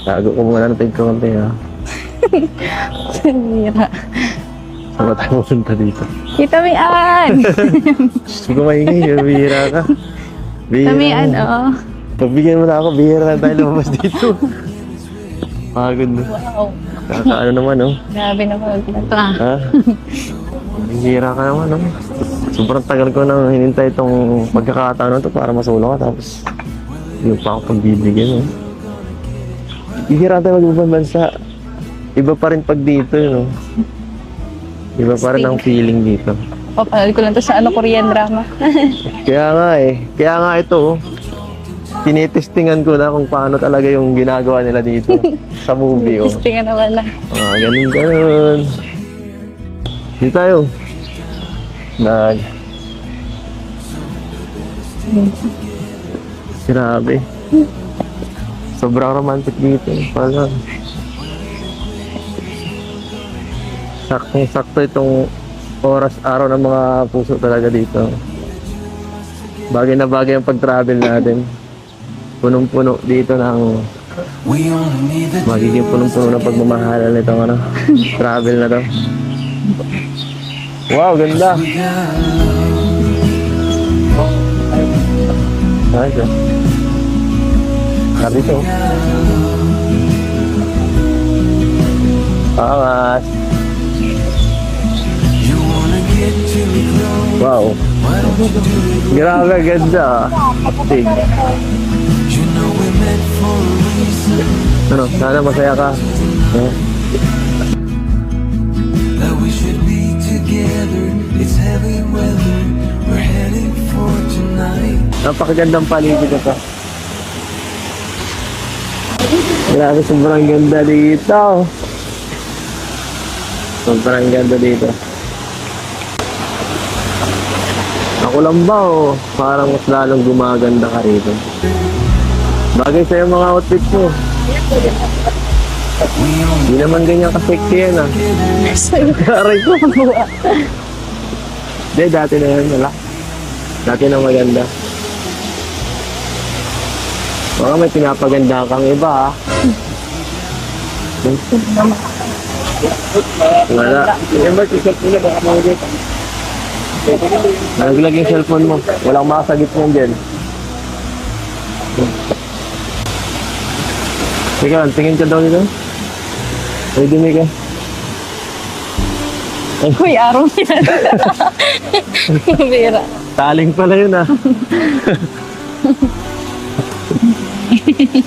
Tago ko muna natin konti ha. Bira. Saan ba tayo pupunta dito? Kita mo yan. Gusto ko maingay, bihira ka. Bihira. Kami ano. Pagbigyan mo na ako, bihira na tayo lumabas dito. Pagod na. Wow. Kakaano naman, oh. Grabe naman. Ito ah. Ha? Bihira ka naman, oh. Sobrang tagal ko nang hinintay itong pagkakataon na to para masulong ka. Tapos, yung pa ako pagbibigyan, oh. Bihira tayo mag-ibang bansa. Iba pa rin pag dito, yun, oh. Iba pa rin ang feeling dito. Papanood ko lang to sa ano, Korean drama. Kaya nga eh. Kaya nga ito, oh. tinitestingan ko na kung paano talaga yung ginagawa nila dito sa movie, oh. Testing na wala. Ah, ganun, ganun. Dito tayo. Nag... Grabe. Sobrang romantic dito. Parang... Saktong-sakto itong oras araw ng mga puso talaga dito. Bagay na bagay ang pag-travel natin. Punong-puno dito ng magiging punong-puno ng pagmamahalan nitong ano, travel na to. Wow, ganda. Nice. Sabi to. Angas. Wow. Grabe, ganda. Astig. Ano, sana masaya ka. Eh, that we should be together. It's heavy weather. We're heading for tonight. Napakagandang paligid ito. Grabe, sobrang ganda dito. Sobrang ganda dito. Ako lang ba o parang mas lalong gumaganda ka rito? Bagay sa'yo mga outfit mo. Hindi naman ganyan ka-sexy yan ah. Aray ko. Hindi, dati na yan. Wala. Dati na maganda. Baka may pinapaganda kang iba ah. Wala. Nila. Naglag yung cellphone mo. Walang makasagip mo dyan. Teka, tingin ka daw nito. Pwede may ka. Uy, araw yan. Bira. Taling pala yun ah. 诶嘿嘿嘿嘿